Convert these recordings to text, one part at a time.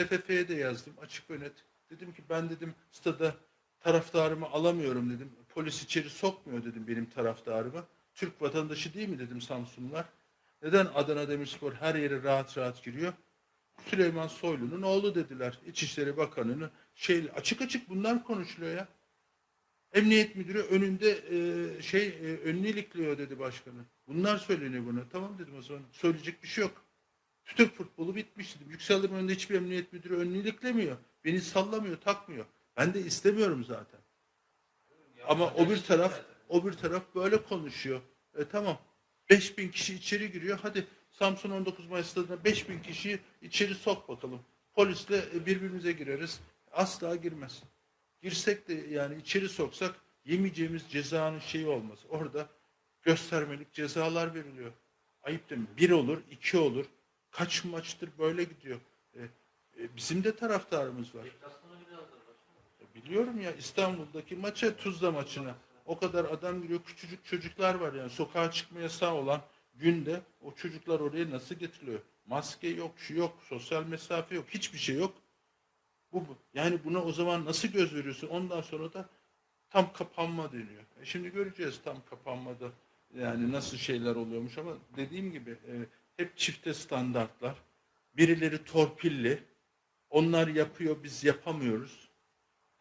TFF'ye de yazdım açık ve net. Dedim ki ben dedim stada taraftarımı alamıyorum dedim. Polis içeri sokmuyor dedim benim taraftarımı. Türk vatandaşı değil mi dedim Samsunlular. Neden Adana Demirspor her yere rahat rahat giriyor? Süleyman Soylu'nun oğlu dediler. İçişleri Bakanı'nı şey açık açık bunlar konuşuluyor ya. Emniyet müdürü önünde e, şey e, önünü dedi başkanı. Bunlar söyleniyor bunu. Tamam dedim o zaman. Söyleyecek bir şey yok. Türk futbolu bitmiş dedim. Yükseldim önünde hiçbir emniyet müdürü önünü iliklemiyor. Beni sallamıyor, takmıyor. Ben de istemiyorum zaten. Ama o bir taraf o bir taraf böyle konuşuyor. E tamam. 5000 kişi içeri giriyor. Hadi Samsun 19 Mayıs stadına 5000 kişiyi içeri sok bakalım. Polisle e, birbirimize gireriz. Asla girmez. Girsek de yani içeri soksak yemeyeceğimiz cezanın şeyi olmaz. Orada göstermelik cezalar veriliyor. Ayıp değil mi? Bir olur, iki olur. Kaç maçtır böyle gidiyor. E, e, bizim de taraftarımız var. E, Biliyorum ya İstanbul'daki maça Tuzla maçına o kadar adam giriyor küçücük çocuklar var yani sokağa çıkma yasağı olan günde o çocuklar oraya nasıl getiriliyor? Maske yok, şu yok, sosyal mesafe yok, hiçbir şey yok. Bu, bu. Yani buna o zaman nasıl göz veriyorsun? Ondan sonra da tam kapanma deniyor. E şimdi göreceğiz tam kapanmada yani nasıl şeyler oluyormuş ama dediğim gibi e, hep çifte standartlar. Birileri torpilli. Onlar yapıyor, biz yapamıyoruz.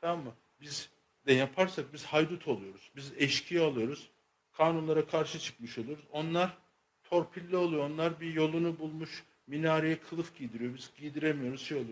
Tamam mı? Biz de yaparsak biz haydut oluyoruz. Biz eşkıya oluyoruz. Kanunlara karşı çıkmış oluyoruz. Onlar torpilli oluyor. Onlar bir yolunu bulmuş. Minareye kılıf giydiriyor. Biz giydiremiyoruz. Şey olur.